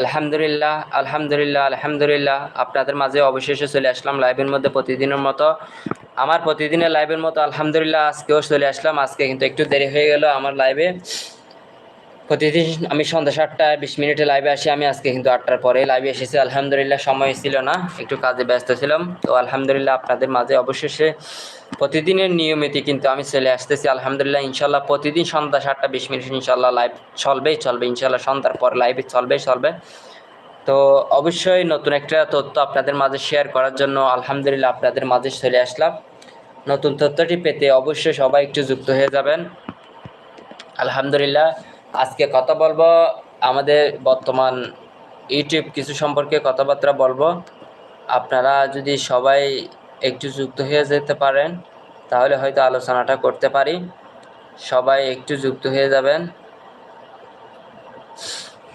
আলহামদুলিল্লাহ আলহামদুলিল্লাহ আলহামদুলিল্লাহ। আপনাদের মাঝে অবশেষে চলে আসলাম লাইভের মধ্যে প্রতিদিনের মতো। আমার প্রতিদিনের লাইভের মতো আলহামদুলিল্লাহ আজকেও চলে আসলাম। আজকে কিন্তু একটু দেরি হয়ে গেল আমার লাইভে। প্রতিদিন আমি সন্ধ্যা সাতটায় বিশ মিনিটে লাইভে আসি। আমি আজকে কিন্তু আটটার পরে লাইভে এসেছি। আলহামদুলিল্লাহ, সময় ছিল না। একটু কাজে ব্যস্ত ছিলাম। তো আলহামদুলিল্লাহ আপনাদের মাঝে অবশেষে প্রতিদিনের নিয়মিতই কিন্তু আমি চলে আসতেছি। আলহামদুলিল্লাহ ইনশাল্লাহ প্রতিদিন সন্ধ্যা সাতটা, বিশ মিনিট ইনশাল্লাহ লাইভ চলবেই চলবে। ইনশাল্লাহ সন্ধ্যার পর লাইভে চলবেই চলবে। তো অবশ্যই নতুন একটা তথ্য আপনাদের মাঝে শেয়ার করার জন্য আলহামদুলিল্লাহ আপনাদের মাঝে চলে আসলাম। নতুন তথ্যটি পেতে অবশ্যই সবাই একটু যুক্ত হয়ে যাবেন। আলহামদুলিল্লাহ আজকে কথা বলব আমাদের বর্তমান ইউটিউব কিছু সম্পর্কে কথাবার্তা বলব। আপনারা যদি সবাই একটু যুক্ত হয়ে যেতে পারেন, তাহলে হয়তো আলোচনাটা করতে পারি। সবাই একটু যুক্ত হয়ে যাবেন।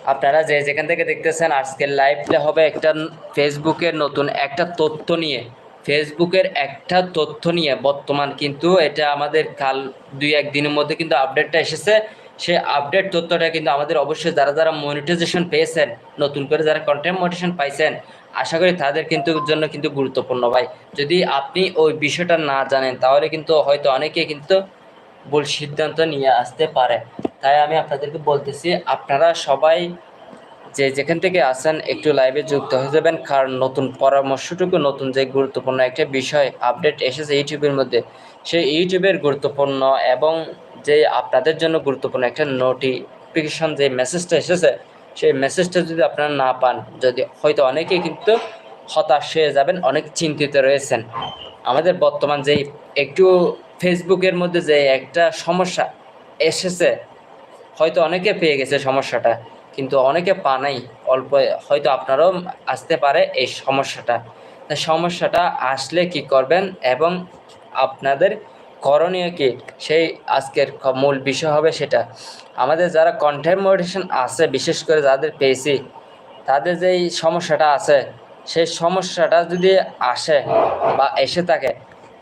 আপনারা যে যেখান থেকে দেখতেছেন, আজকের লাইভটা হবে একটা ফেসবুকের নতুন একটা তথ্য নিয়ে। ফেসবুকের একটা তথ্য নিয়ে বর্তমান কিন্তু এটা আমাদের কাল দুই এক দিনের মধ্যে কিন্তু আপডেটটা এসেছে। সেই আপডেট তথ্যটা কিন্তু আমাদের অবশ্যই যারা যারা মনিটাইজেশন পেয়েছেন, নতুন করে যারা কন্টেন্ট মনিটাইজেশন পাইছেন, আশা করি তাদের কিন্তু জন্য কিন্তু গুরুত্বপূর্ণ ভাই। যদি আপনি ওই বিষয়টা না জানেন, তাহলে কিন্তু হয়তো অনেকে কিন্তু ভুল সিদ্ধান্ত নিয়ে আসতে পারে। তাই আমি আপনাদেরকে বলতেছি, আপনারা সবাই যে যেখান থেকে আসেন একটু লাইভে যুক্ত হয়ে যাবেন, কারণ নতুন পরামর্শটুকু, নতুন যে গুরুত্বপূর্ণ একটা বিষয় আপডেট এসেছে ইউটিউবের মধ্যে। সেই ইউটিউবের গুরুত্বপূর্ণ এবং যে আপনাদের জন্য গুরুত্বপূর্ণ একটা নোটিফিকেশন যে মেসেজটা এসেছে, সেই মেসেজটা যদি আপনারা না পান, যদি হয়তো অনেকেই কিন্তু হতাশ হয়ে যাবেন, অনেক চিন্তিত রয়েছেন। আমাদের বর্তমান যে একটু ফেসবুকের মধ্যে যে একটা সমস্যা এসেছে, হয়তো অনেকে পেয়ে গেছে সমস্যাটা, কিন্তু অনেকে পা নাই, অল্প হয়তো আপনারও আসতে পারে এই সমস্যাটা। সমস্যাটা আসলে কি করবেন এবং আপনাদের করণীয় কি? সেই আজকের মূল বিষয় হবে সেটা। আমাদের যারা কন্টেন্ট আছে, বিশেষ করে যাদের পেয়েছি তাদের যেই সমস্যাটা আছে, সেই সমস্যাটা যদি আসে বা এসে থাকে,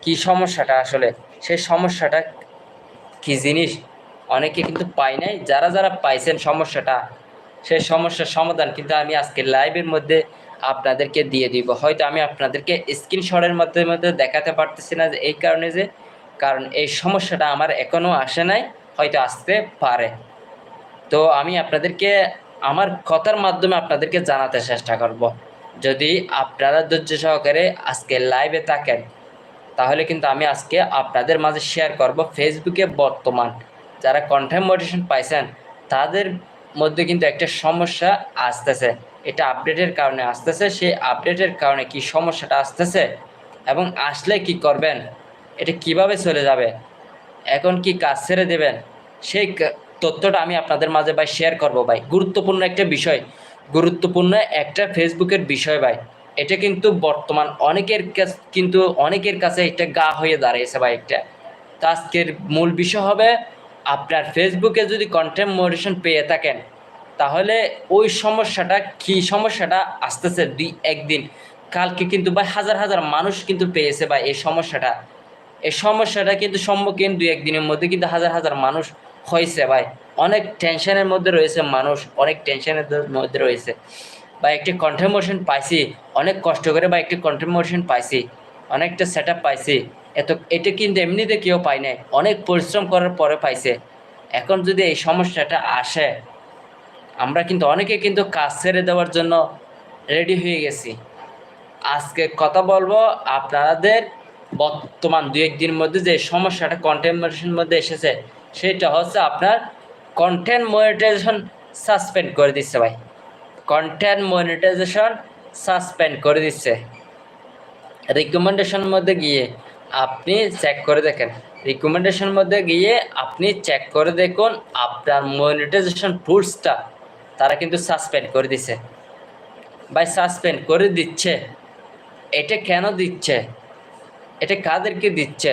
কি সমস্যাটা আসলে? সেই সমস্যাটা কি জিনিস? অনেকে কিন্তু পাই নাই। যারা যারা পাইছেন সমস্যাটা, সেই সমস্যার সমাধান কিন্তু আমি আজকে লাইভের মধ্যে আপনাদেরকে দিয়ে দিব। হয়তো আমি আপনাদেরকে স্ক্রিনশটের মধ্যে দেখাতে পারতেছি না যে এই কারণে যে কারণ এই সমস্যাটা আমার এখনও আসে নাই, হয়তো আসতে পারে। তো আমি আপনাদেরকে, আমার কথার মাধ্যমে আপনাদেরকে জানাতে চেষ্টা করব। যদি আপনারা ধৈর্য সহকারে আজকে লাইভে থাকেন, তাহলে কিন্তু আমি আজকে আপনাদের মাঝে শেয়ার করব ফেসবুকে বর্তমান। যারা কন্টেন্ট মোটিভেশন পাইছেন, তাদের মধ্যে কিন্তু একটা সমস্যা আসতেছে। এটা আপডেটের কারণে আসতেছে, সেই আপডেটের কারণে কি সমস্যাটা আসতেছে এবং আসলে কি করবেন এটা কীভাবে চলে যাবে? এখন কি কাজ ছেড়ে দেবেন? সেই তথ্যটা আমি আপনাদের মাঝে ভাই শেয়ার করব ভাই। গুরুত্বপূর্ণ একটা বিষয়। গুরুত্বপূর্ণ একটা ফেসবুকের বিষয় ভাই। এটা কিন্তু বর্তমান অনেকের কাছে কিন্তু অনেকের কাছে একটা গা হয়ে দাঁড়িয়েছে ভাই একটা। তো আজকের মূল বিষয় হবে, আপনার ফেসবুকে যদি কন্টেন্ট মোটিভেশন পেয়ে থাকেন, তাহলে ওই সমস্যাটা কি সমস্যাটা আসতেছে দুই একদিন কালকে কিন্তু ভাই হাজার হাজার মানুষ কিন্তু পেয়েছে ভাই এই সমস্যাটা। এই সমস্যাটা কিন্তু সম্মুখীন দুই একদিনের মধ্যে কিন্তু হাজার হাজার মানুষ হয়েছে ভাই। অনেক টেনশনের মধ্যে রয়েছে মানুষ, অনেক টেনশনের মধ্যে রয়েছে। বা একটি কন্ট্রিবিউশন পাইছি, অনেক কষ্ট করে বা একটি কন্ট্রিবিউশন পাইছি, অনেকটা সেট পাইছি। এত, এটা কিন্তু এমনিতে কেউ পায় নাই, অনেক পরিশ্রম করার পরে পাইছে। এখন যদি এই সমস্যাটা আসে, আমরা কিন্তু অনেকে কিন্তু কাজ ছেড়ে দেওয়ার জন্য রেডি হয়ে গেছি। আজকে কথা বলব আপনাদের বর্তমান দু একদিনের মধ্যে যে সমস্যাটা কন্টেন্ট মধ্যে এসেছে, সেটা হচ্ছে আপনার কন্টেন্ট মনিটাইজেশন সাসপেন্ড করে দিচ্ছে ভাই। কন্টেন্ট মনিটাইজেশন সাসপেন্ড করে দিচ্ছে। রিকমেন্ডেশনের মধ্যে গিয়ে আপনি চেক করে দেখেন। রিকমেন্ডেশনের মধ্যে গিয়ে আপনি চেক করে দেখুন আপনার মনিটাইজেশন টুলসটা তারা কিন্তু সাসপেন্ড করে দিছে ভাই সাসপেন্ড করে দিচ্ছে। এটা কেন দিচ্ছে? এটা কাদেরকে দিচ্ছে?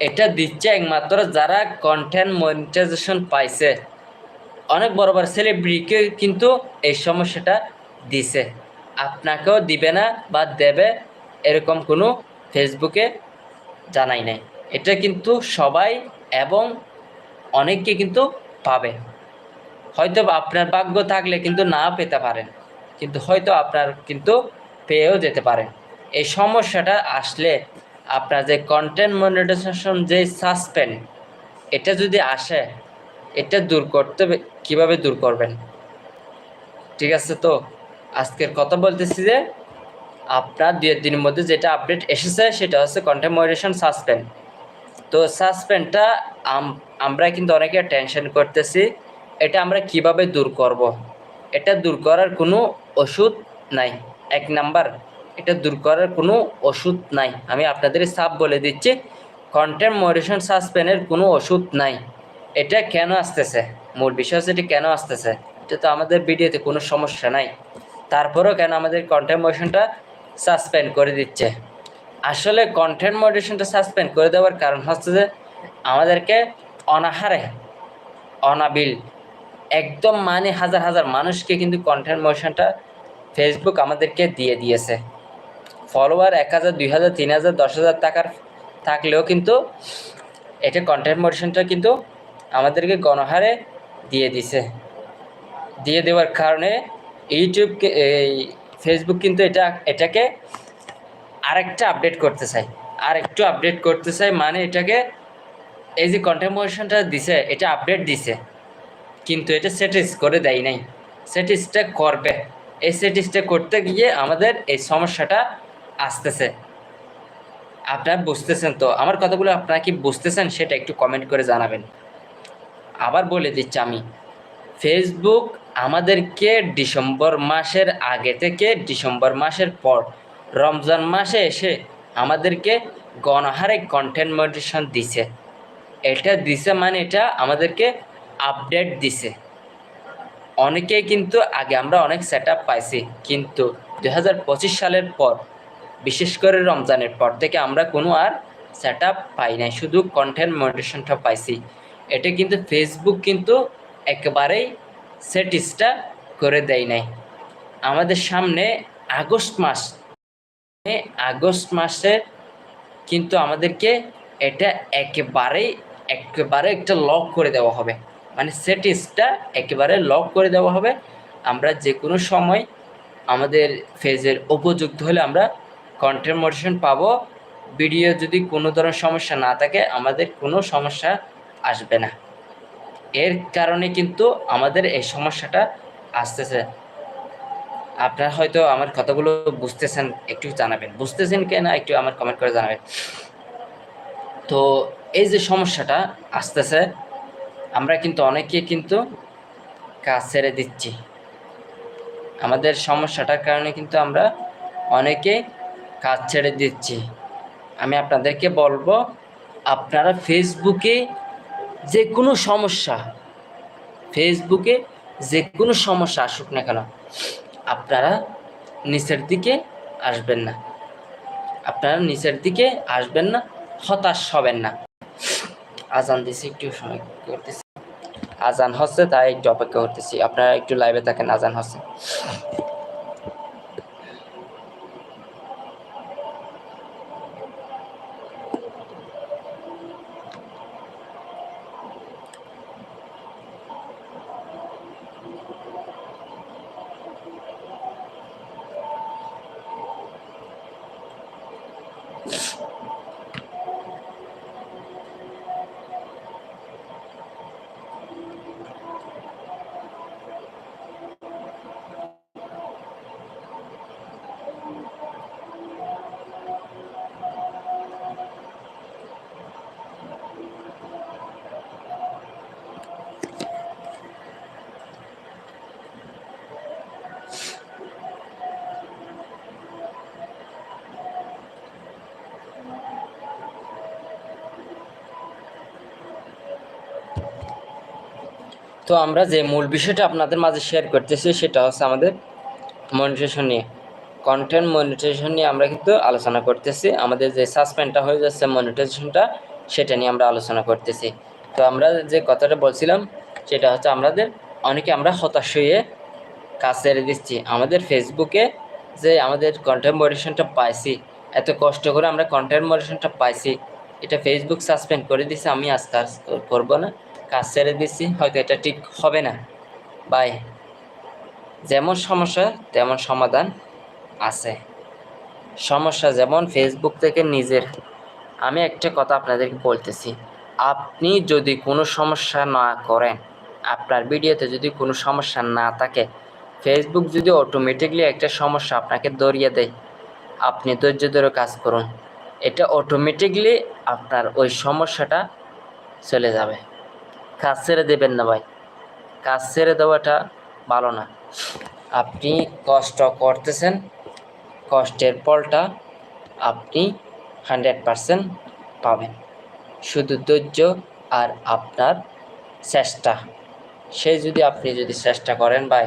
এটা দিচ্ছে একমাত্র যারা কন্টেন্ট মনিটাইজেশন পাইছে। অনেক বড় বড় সেলিব্রিটিকে কিন্তু এই সমস্যাটা দিছে। আপনাকেও দিবে না বা দেবে এরকম কোনো ফেসবুকে জানাই নাই। এটা কিন্তু সবাই এবং অনেককে কিন্তু পাবে। হয়তো আপনার ভাগ্য থাকলে কিন্তু না পেতে পারেন। কিন্তু হয়তো আপনার কিন্তু পেয়েও যেতে পারেন। এই সমস্যাটা আসলে আপনার যে কন্টেন্ট মনিটাইজেশন যে সাসপেন্ড এটা যদি আসে, এটা দূর করতে কীভাবে দূর করবেন? ঠিক আছে তো? আজকের কথা বলতেছি যে, আপনার দু দিনের মধ্যে যেটা আপডেট এসেছে, সেটা হচ্ছে কন্টেন্ট মনিটাইজেশন সাসপেন্ড তো সাসপেন্ডটা আমরা কিন্তু অনেকে টেনশন করতেছি, এটা আমরা কীভাবে দূর করব। এটা দূর করার কোনো ওষুধ নাই। এক নাম্বার এটা দূর করার কোনো ওষুধ নাই। আমি আপনাদের সাপ বলে দিচ্ছি, কন্টেন্ট মডিশন সাসপেন্ডের কোনো ওষুধ নাই। এটা কেন আসতেছে? মূল বিষয় হচ্ছে এটা কেন আসতেছে? এটা তো আমাদের ভিডিওতে কোনো সমস্যা নাই। তারপরেও কেন আমাদের কন্টেন্ট মডিশনটা সাসপেন্ড করে দিচ্ছে? আসলে কন্টেন্ট মডিশনটা সাসপেন্ড করে দেওয়ার কারণ হচ্ছে যে, আমাদেরকে অনাহারে, অনাবিল, একদম মানে হাজার হাজার মানুষকে কিন্তু কন্টেন্ট মডিশনটা ফেসবুক আমাদেরকে দিয়ে দিয়েছে। ফলোয়ার এক হাজার, দুই হাজার, তিন হাজার, দশ হাজার টাকার থাকলেও কিন্তু এটা কন্টেন্ট মডিশনটা কিন্তু আমাদেরকে গণহারে দিয়ে দিছে। দিয়ে দেওয়ার কারণে ইউটিউবকে এই ফেসবুক কিন্তু এটা, এটাকে আরেকটা আপডেট করতে চাই। আর একটু আপডেট করতে চাই মানে এটাকে এই যে কন্টেম্পোরেশনটা দিছে, এটা আপডেট দিছে। কিন্তু এটা সেটিস করে দেয় নাই। সেটিসটা করবে। এই সেটিসটা করতে গিয়ে আমাদের এই সমস্যাটা আসতেছে। আপনারা বুঝতেছেন তো? আমার কথাগুলো আপনারা কি বুঝতেছেন সেটা একটু কমেন্ট করে জানাবেন। আবার বলে দিচ্ছি আমি ফেসবুক আমাদেরকে ডিসেম্বর মাসের আগে থেকে ডিসেম্বর মাসের পর, রমজান মাসে এসে আমাদেরকে গণহারে কন্টেন্ট মডিটেশন দিছে। এটা দিছে মানে এটা আমাদেরকে আপডেট দিছে। অনেকেই কিন্তু আগে আমরা অনেক সেট পাইছি, কিন্তু দু হাজার পঁচিশ সালের পর বিশেষ করে রমজানের পর থেকে আমরা কোনো আর সেট আপ পাই নাই, শুধু কন্টেন্ট মডিটেশনটা পাইছি। এটা কিন্তু ফেসবুক কিন্তু একেবারেই সেটিসটা করে দেয় নাই। আমাদের সামনে আগস্ট মাস আগস্ট মাসে কিন্তু আমাদেরকে এটা একেবারেই, একেবারে একটা লক করে দেওয়া হবে। মানে সেটিসটা একেবারে লক করে দেওয়া হবে। আমরা যে কোনো সময় আমাদের ফেজের উপযুক্ত হলে আমরা কন্টেন্ট মোটিভেশন পাবো। ভিডিও যদি কোনো ধরনের সমস্যা না থাকে, আমাদের কোনো সমস্যা আসবে না। এর কারণে কিন্তু আমাদের এই সমস্যাটা আসতেছে। আপনারা হয়তো আমার কথাগুলো বুঝতেছেন, একটু জানাবেন। বুঝতেছেন কি না, একটু আমার কমেন্ট করে জানাবেন। তো এই যে সমস্যাটা আসতেছে, আমরা কিন্তু অনেকে কিন্তু কাজ ছেড়ে দিচ্ছি। আমাদের সমস্যাটার কারণে কিন্তু আমরা অনেকে কাজ ছেড়ে দিচ্ছি। আমি আপনাদেরকে বলব, আপনারা ফেসবুকে যে কোনো সমস্যা ফেসবুকে যে কোনো সমস্যা আসুক না কেন, আপনারা নিচের দিকে আসবেন না। আপনারা নিচের দিকে আসবেন না, হতাশ হবেন না। আজান দিছি, একটু সময় করতেছি। আজান হচ্ছে, তাই একটু অপেক্ষা করতেছি। আপনারা একটু লাইভে থাকেন, আজান হচ্ছে। তো আমরা যে মূল বিষয়টা আপনাদের মাঝে শেয়ার করতেছি, সেটা হচ্ছে আমাদের মনিটেশন নিয়ে। কন্টেন্ট মনিটাইজেশন নিয়ে আমরা কিন্তু আলোচনা করতেছি। আমাদের যে সাসপেন্ডটা হয়ে যাচ্ছে মনিটাইজেশনটা সেটা নিয়ে আমরা আলোচনা করতেছি। তো আমরা যে কথাটা বলছিলাম, সেটা হচ্ছে আমাদের, অনেকে আমরা হতাশ হয়ে কাজ ছেড়ে দিচ্ছি। আমাদের ফেসবুকে যে আমাদের কন্টেন্ট মডিটেশনটা পাইছি, এত কষ্ট করে আমরা কন্টেন্ট মডিটেশনটা পাইছি, এটা ফেসবুক সাসপেন্ড করে দিছে, আমি আজ কাজ করব না। কাজ ছেড়ে দিচ্ছি হয়তো এটা ঠিক হবে না। বাই যেমন সমস্যা, তেমন সমাধান আছে। সমস্যা যেমন ফেসবুক থেকে নিজের। আমি একটা কথা আপনাদেরকে বলতেছি, আপনি যদি কোনো সমস্যা না করেন, আপনার ভিডিওতে যদি কোনো সমস্যা না থাকে ফেসবুক যদি অটোমেটিকলি একটা সমস্যা আপনাকে ধরিয়ে দেয়, আপনি ধৈর্য ধরে কাজ করুন। এটা অটোমেটিকলি আপনার ওই সমস্যাটা চলে যাবে। কাজ ছেড়ে দেবেন না ভাই। কাজ ছেড়ে দেওয়াটা ভালো না। আপনি কষ্ট করতেছেন, কষ্টের ফলটা আপনি হান্ড্রেড পারসেন্ট পাবেন। শুধু ধৈর্য আর আপনার চেষ্টা। সে যদি আপনি যদি চেষ্টা করেন ভাই,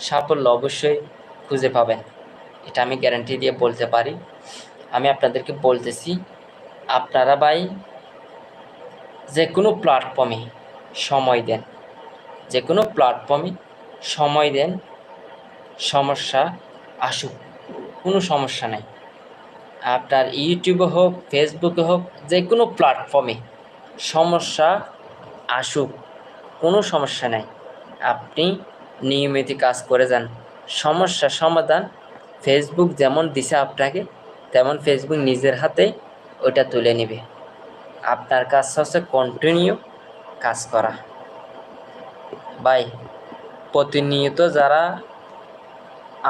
সাফল্য অবশ্যই খুঁজে পাবেন। এটা আমি গ্যারান্টি দিয়ে বলতে পারি। আমি আপনাদেরকে বলতেছি, আপনারা ভাই যে কোনো প্ল্যাটফর্মে সময় দেন। যে কোনো প্ল্যাটফর্মে সময় দেন, সমস্যা আসুক, কোনো সমস্যা নেই। আপনার ইউটিউবে হোক ফেসবুকে হোক যে কোনো প্ল্যাটফর্মে সমস্যা আসুক, কোনো সমস্যা নেই। আপনি নিয়মিত কাজ করে যান। সমস্যা সমাধান ফেসবুক যেমন দিছে আপনাকে, তেমন ফেসবুক নিজের হাতে ওটা তুলে নেবে। আপনার কাজ হচ্ছে কন্টিনিউ কাজ করা। বাই প্রতিনিয়ত যারা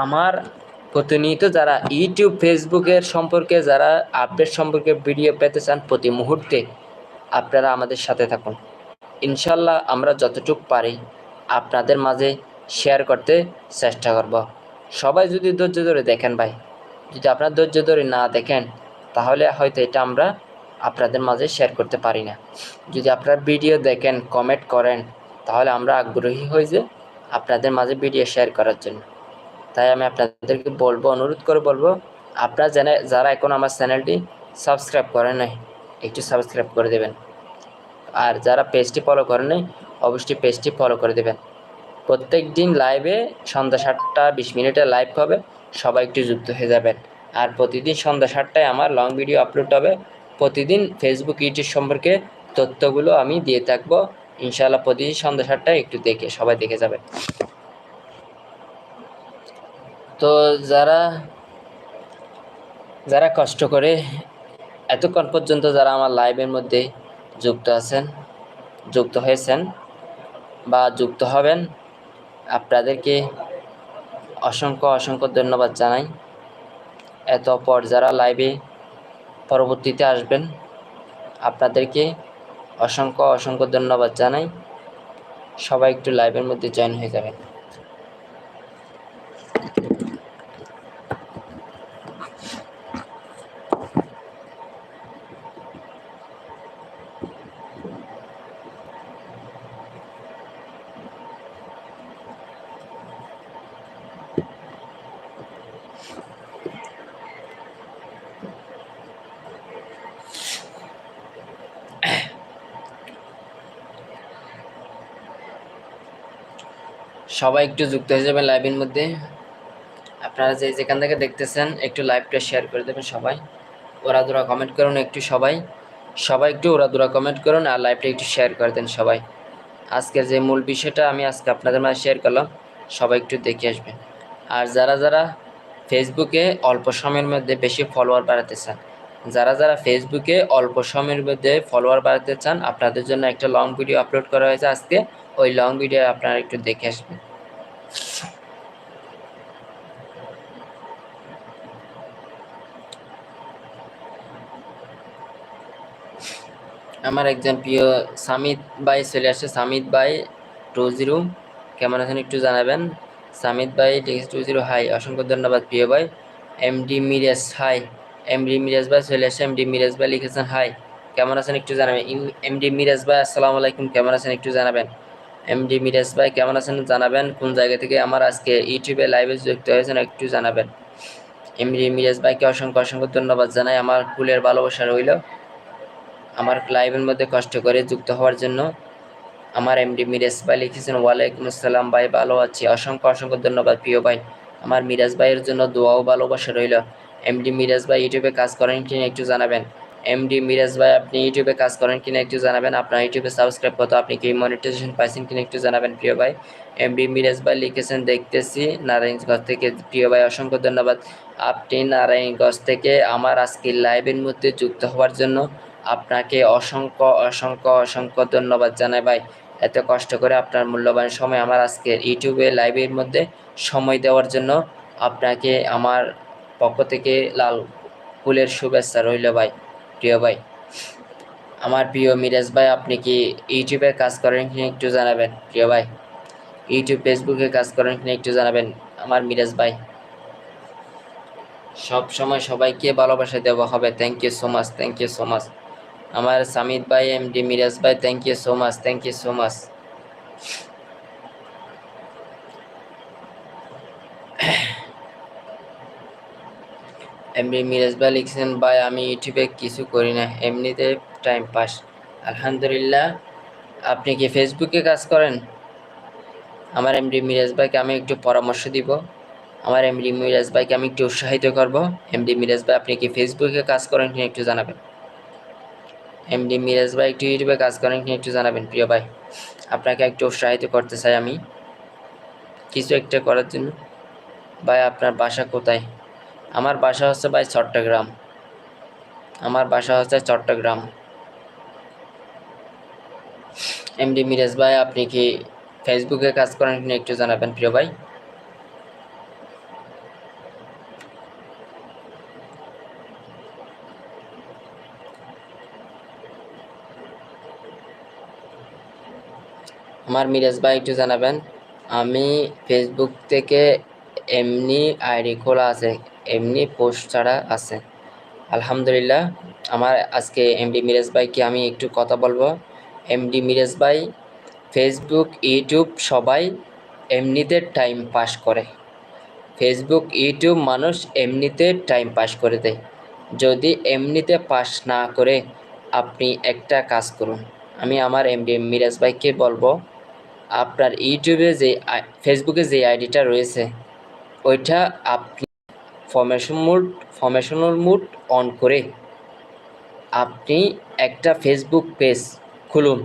আমার, প্রতিনিয়ত যারা ইউটিউব ফেসবুকের সম্পর্কে, যারা আপডেট সম্পর্কে ভিডিও পেতে চান প্রতি মুহূর্তে, আপনারা আমাদের সাথে থাকুন। ইনশাল্লাহ আমরা যতটুকু পারি আপনাদের মাঝে শেয়ার করতে চেষ্টা করব। সবাই যদি ধৈর্য ধরে দেখেন ভাই, যদি আপনার ধৈর্য ধরে না দেখেন, তাহলে হয়তো এটা আমরা আপনাদের মাঝে শেয়ার করতে পারি না। যদি আপনারা ভিডিও দেখেন কমেন্ট করেন, তাহলে আমরা আগ্রহী হই যে আপনাদের মাঝে ভিডিও শেয়ার করার জন্য। তাই আমি আপনাদেরকে বলব, অনুরোধ করে বলব, আপনারা জানে যারা এখন আমার চ্যানেলটি সাবস্ক্রাইব করেন নাই, একটু সাবস্ক্রাইব করে দেবেন। আর যারা পেজটি ফলো করেন নাই, অবশ্যই পেজটি ফলো করে দেবেন। প্রত্যেক দিন লাইভে সন্ধ্যা সাতটা বিশ মিনিটে লাইভ হবে, সবাই একটু যুক্ত হয়ে যাবেন। আর প্রতিদিন সন্ধ্যা সাতটায় আমার লং ভিডিও আপলোড হবে প্রতিদিন ফেসবুক ইউটিউব সম্পর্কে তথ্যগুলো আমি দিয়ে থাকব। ইনশাআল্লাহ প্রতিদিন সন্ধ্যা সাতটায় একটু দেখে, সবাই দেখে যাবে। তো যারা যারা কষ্ট করে এতক্ষণ পর্যন্ত যারা আমার লাইভের মধ্যে যুক্ত আছেন, যুক্ত হয়েছেন বা যুক্ত হবেন, আপনাদেরকে অসংখ্য অসংখ্য ধন্যবাদ জানাই। এত পর যারা লাইভে পরবর্তীতে আসবেন। আপনাদেরকে অসংখ্য অসংখ্য ধন্যবাদ জানাই। সবাই একটু লাইভের মধ্যে জয়েন হয়ে যাবেন। সবাই একটু যুক্ত হয়ে যাবেন লাইভের মধ্যে। আপনারা যে যেখান থেকে দেখতেছেন, একটু লাইভটা শেয়ার করে দেবেন সবাই। ওরা দুরা কমেন্ট করুন একটু সবাই। সবাই একটু ওরা দুরা কমেন্ট করুন আর লাইভটা একটু শেয়ার করে দেন সবাই। আজকের যে মূল বিষয়টা আমি আজকে আপনাদের মাঝে শেয়ার করলাম, সবাই একটু দেখে আসবেন। আর যারা যারা ফেসবুকে অল্প সময়ের মধ্যে বেশি ফলোয়ার বাড়াতে চান, যারা যারা ফেসবুকে অল্প সময়ের মধ্যে ফলোয়ার বাড়াতে চান, আপনাদের জন্য একটা লং ভিডিও আপলোড করা হয়েছে আজকে। ওই লং ভিডিও আপনারা একটু দেখে আসবেন। আমার একজন প্রিয় সামিত ভাই চলে আসছে। সামিত ভাই, টু জিরো, কেমন আছেন একটু জানাবেন? সামিত ভাই টু জিরো হাই অসংখ্য ধন্যবাদ প্রিয় ভাই। MD Miraj hi MD Miraj ভাই চলে আসছে। এমডি মিরাজ ভাই লিখেছেন হাই কেমন আছেন একটু জানাবেন? এমডি মিরাজ ভাই, আসসালামু আলাইকুম, কেমন আছেন একটু জানাবেন? এমডি মিরাজ ভাই, কেমন আছেন? জানাবেন কোন জায়গা থেকে আমার আজকে ইউটিউবে লাইভে যুক্ত হয়েছেন একটু জানাবেন। এমডি মিরাজ ভাইকে অসংখ্য অসংখ্য ধন্যবাদ জানাই, আমার ফুলের ভালোবাসা রইল। আমার লাইভের মধ্যে কষ্ট করে যুক্ত হওয়ার জন্য আমার এমডি মিরাজ ভাই লিখেছেন, ওয়ালাইকুম আসসালাম ভাই, ভালো আছি। অসংখ্য অসংখ্য ধন্যবাদ প্রিয় ভাই। আমার মিরাজ ভাইয়ের জন্য দোয়াও ভালোবাসা রইল। এমডি মিরাজ ভাই ইউটিউবে কাজ করেন কিনা একটু জানাবেন। এমডি মিরাজ ভাই, আপনি ইউটিউবে কাজ করেন কিনা একটু জানাবেন। আপনার ইউটিউবে সাবস্ক্রাইব কত, আপনি কি মনিটাইজেশন পাইছেন কিনা একটু জানাবেন, প্রিয় ভাই। এমডি মিরাজ ভাই লিখেছেন, দেখতেছি নারায়ণগঞ্জ থেকে। প্রিয় ভাই, অসংখ্য ধন্যবাদ। আপনি নারায়ণগঞ্জ থেকে আমার আজকে লাইভের মধ্যে যুক্ত হওয়ার জন্য আপনাকে অসংখ্য অসংখ্য অসংখ্য ধন্যবাদ জানাই ভাই। এত কষ্ট করে আপনার মূল্যবান সময় আমার আজকের ইউটিউবে লাইভের মধ্যে সময় দেওয়ার জন্য আপনাকে আমার পক্ষ থেকে লাল ফুলের শুভেচ্ছা রইল ভাই। প্রিয় ভাই। আমার প্রিয় মিরাজ ভাই, আপনি কি ইউটিউবে কাজ করেন কিনা একটু জানাবেন, প্রিয় ভাই। ইউটিউব, ফেসবুকে কাজ করেন কিনা একটু জানাবেন, আমার মিরাজ ভাই। সব সময় সবাইকে ভালোবাসা দেওয়া হবে। Thank you so much thank you so much আমার সামিদ ভাই এম ডি মিরাজ ভাই thank you so much thank you so much এমনি মিরাজ লিখছেন, ভাই, আমি ইউটিউবে কিছু করি না, এমনিতে টাইম পাস আলহামদুলিল্লাহ, আপনি কি ফেসবুকে কাজ করেন? আমার এমডি মিরাজ ভাইকে আমি একটু পরামর্শ দিব। আমার এমডি মিরাজ ভাইকে আমি একটু উৎসাহিত করব। এমডি মিরাজ ভাই আপনি কি ফেসবুকে কাজ করেন কিনা একটু জানাবেন। এমডি মিরাজ ভাই একটু ইউটিউবে কাজ করেন কিনা একটু জানাবেন, প্রিয় ভাই। আপনাকে একটু উৎসাহিত করতে চাই আমি। কিছু একটা করার জন্য। ভাই, আপনার বাসা কোথায়? আমার বাসা হচ্ছে ভাই চট্টগ্রাম। আমার বাসা হচ্ছে চট্টগ্রাম। এমডি মিরাজ ভাই, আপনি কি ফেসবুকে কাজ করেন কিনা একটু জানাবেন প্রিয় ভাই। আমার মিরাজ ভাই একটু জানাবেন। আমি ফেসবুক থেকে এমনি আইডি খোলা আছে। এমনি পোস্ট ছাড়া আছে। আলহামদুলিল্লাহ, আমার আজকে এমডি মিরাজ ভাইকে আমি একটু কথা বলব। এমডি মিরাজ ভাই ফেসবুক ইউটিউব সবাই এমনিতে টাইম পাস করে। ফেসবুক ইউটিউব মানুষ এমনিতে টাইম পাস করে দেয়। যদি এমনিতে পাস না করে আপনি একটা কাজ করুন। আমি আমার এমডি মিরাজ ভাইকে বলব, আপনার ইউটিউবে যে ফেসবুকে যে আইডিটা রয়েছে, ওইটা আপনি formation mode formational mode on করে আপনি একটা ফেসবুক পেজ খুলুন।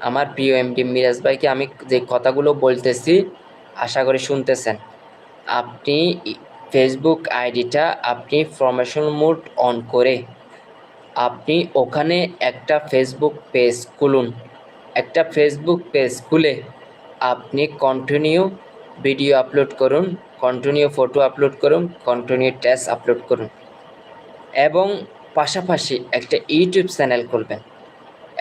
আমার প্রিয় এমডি মিরাজ ভাইকে আমি যে কথাগুলো বলতেছি, আশা করি শুনতেছেন। আপনি ফেসবুক আইডিটা আপনি ফরমেশন মুড অন করে আপনি ওখানে একটা ফেসবুক পেজ খুলুন। একটা ফেসবুক পেজ খুলে আপনি কন্টিনিউ ভিডিও আপলোড করুন কন্টিনিউ ফটো আপলোড করুন কন্টিনিউ টেস্ট আপলোড করুন। এবং পাশাপাশি একটা ইউটিউব চ্যানেল খুলবেন।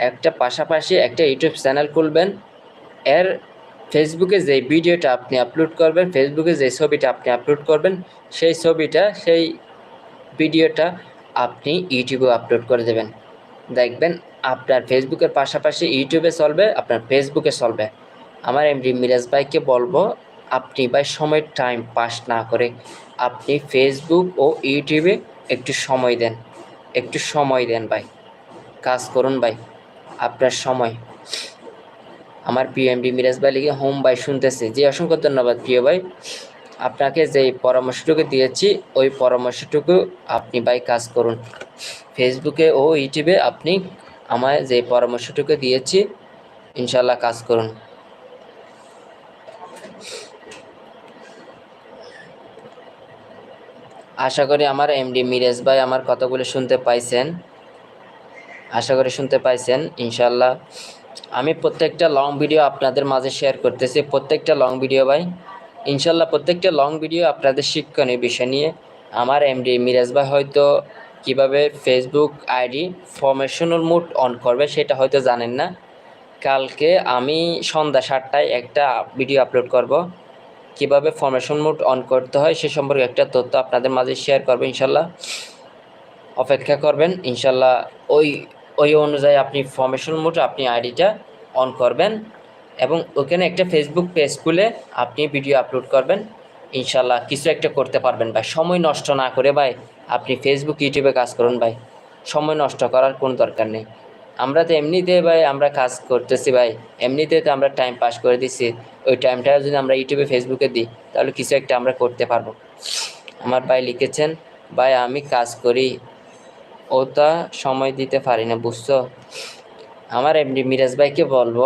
একটা পাশাপাশি একটা ইউটিউব চ্যানেল খুলবেন। এর ফেসবুকে যে ভিডিওটা আপনি আপলোড করবেন ফেসবুকে যে ছবিটা আপনি আপলোড করবেন, সেই ছবিটা, সেই ভিডিওটা আপনি ইউটিউবে আপলোড করে দেবেন। দেখবেন আপনার ফেসবুকের পাশাপাশি ইউটিউবে চলবে, আপনার ফেসবুকে চলবে। আমার এমডি মিরাজ ভাইকে বলব আপনি ভাই সময় টাইম পাস না করে আপনি ফেসবুক ও ইউটিউবে একটু সময় দেন। একটু সময় দেন ভাই। কাজ করুন ভাই। আপনার সময়। আমার প্রিয় এমডি মিরাজ ভাই লিখে হোম ভাই শুনতেছে। যে অসংখ্য ধন্যবাদ প্রিয় ভাই। আপনাকে যে পরামর্শটুকু দিয়েছি, ওই পরামর্শটুকু আপনি ভাই কাজ করুন। ফেসবুকে ও ইউটিউবে আপনি আমায় যে পরামর্শটুকু দিয়েছি ইনশাল্লাহ কাজ করুন। আশা করি আমার এমডি মিরাজ ভাই আমার কথাগুলো শুনতে পাইছেন। আশা করি শুনতে পাইছেন ইনশাল্লাহ আমি প্রত্যেকটা লং ভিডিও আপনাদের মাঝে শেয়ার করতেছি। প্রত্যেকটা লং ভিডিও ভাই ইনশাল্লাহ প্রত্যেকটা লং ভিডিও আপনাদের শিক্ষণীয় বিষয় নিয়ে আমার এমডি মিরাজ ভাই হয়তো কীভাবে Facebook ID formational mode on করবে সেটা হয়তো জানেন না। কালকে আমি সন্ধ্যা সাতটায় একটা ভিডিও আপলোড করব। কীভাবে ফরমেশন মোড অন করতে হয় সে সম্পর্কে একটা তথ্য আপনাদের মাঝে শেয়ার করব, ইনশাল্লাহ। অপেক্ষা করবেন, ইনশাল্লাহ ওই ওই অনুযায়ী আপনি ফরমেশন মোড আপনি আইডিটা অন করবেন এবং ওখানে একটা ফেসবুক পেজ খুলে আপনি ভিডিও আপলোড করবেন। ইনশাল্লাহ কিছু একটা করতে পারবেন ভাই। সময় নষ্ট না করে ভাই, আপনি ফেসবুক ইউটিউবে কাজ করুন ভাই। সময় নষ্ট করার কোনো দরকার নেই। আমরা তো এমনিতে ভাই, আমরা কাজ করতেছি ভাই। এমনিতে তো আমরা টাইম পাস করে দিচ্ছি ওই টাইমটা যদি আমরা ইউটিউবে ফেসবুকে দিই, তাহলে কিছু একটা আমরা করতে পারব। আমার ভাই লিখেছেন, ভাই, আমি কাজ করি, ওটা সময় দিতে পারি না, বুঝছ? আমার এমনি মিরাজ ভাইকে বলব,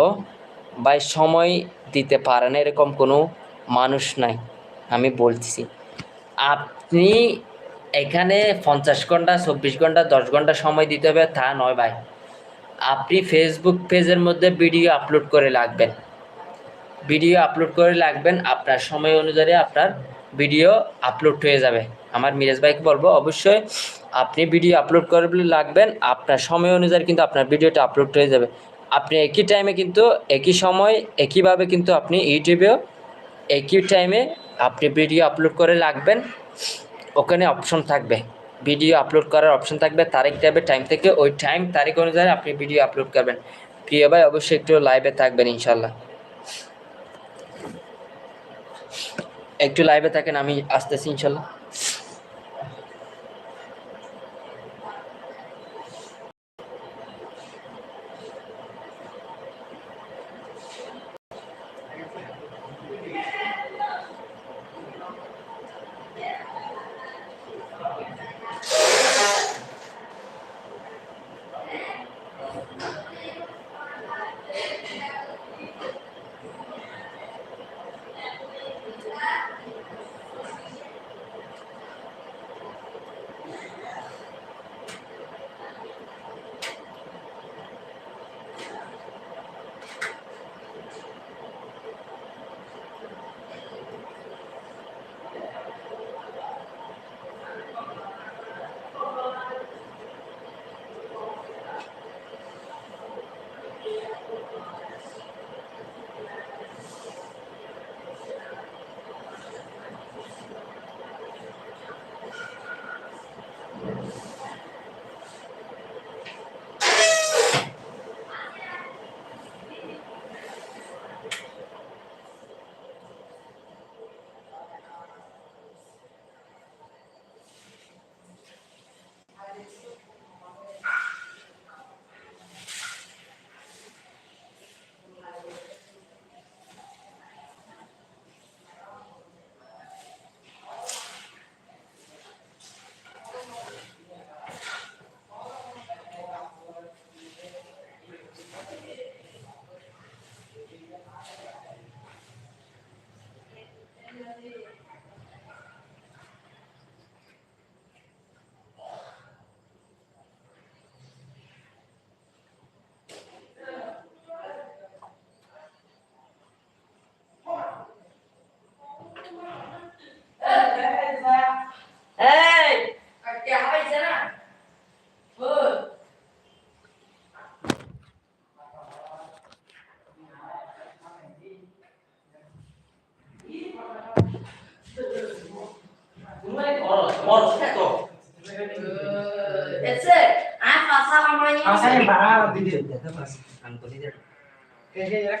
ভাই, সময় দিতে পারে না, এরকম কোনো মানুষ নাই। আমি বলছি আপনি এখানে পঞ্চাশ ঘণ্টা, চব্বিশ ঘণ্টা, দশ ঘণ্টা সময় দিতে হবে, তা নয় ভাই। আপনি ফেসবুক পেজের মধ্যে ভিডিও আপলোড করে লাগবেন ভিডিও আপলোড করে লাগবেন আপনার সময় অনুযায়ী আপনার ভিডিও আপলোড হয়ে যাবে। আমার মিরাজ ভাইকে বলব, অবশ্যই আপনি ভিডিও আপলোড করে লাগবেন, আপনার সময় অনুযায়ী কিন্তু আপনার ভিডিওটা আপলোড হয়ে যাবে। আপনি একই টাইমে কিন্তু, একই সময়, একইভাবে কিন্তু আপনি ইউটিউবেও একই টাইমে আপনি ভিডিও আপলোড করে লাগবেন ওখানে অপশন থাকবে। ভিডিও আপলোড করার অপশন থাকবে, তারিখ টাইপের টাইম থেকে। ওই টাইম তারিখ অনুযায়ী আপনি ভিডিও আপলোড করবেন। প্রিয় ভাই, অবশ্যই একটু লাইভে থাকবেন ইনশাল্লাহ একটু লাইভে থাকেন, আমি আসতেছি ইনশাল্লাহ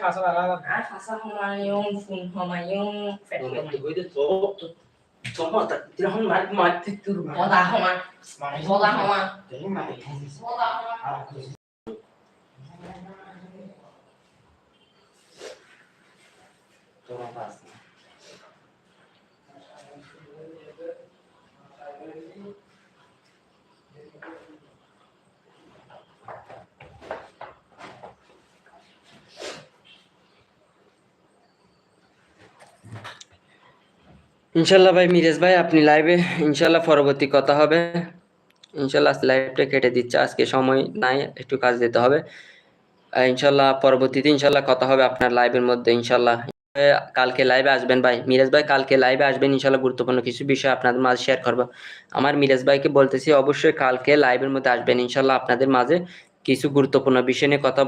Fase parah. Ah, pasa mamanya yung phone mamanya yung pet mamanya. Moda homa, moda homa, moda homa. ইনশাল্লাহ ভাই, মিরাজ ভাই, আপনি লাইভে ইনশাল্লাহ পরবর্তী কথা হবে। ইনশাল্লাহ লাইভটা কেটে দিচ্ছে, আজকে সময় নাই, একটু কাজ দিতে হবে। ইনশাল্লাহ পরবর্তীতে ইনশাল্লাহ কথা হবে আপনার লাইভের মধ্যে, ইনশাল্লাহ। কালকে লাইভে আসবেন ভাই, মিরাজ ভাই কালকে লাইভে আসবেন, ইনশাল্লাহ গুরুত্বপূর্ণ কিছু বিষয় আপনাদের মাঝে শেয়ার করব। আমার মিরাজ ভাইকে বলতেছি, অবশ্যই কালকে লাইভের মধ্যে আসবেন, ইনশাল্লাহ আপনাদের মাঝে কিছু গুরুত্বপূর্ণ বিষয় নিয়ে কথা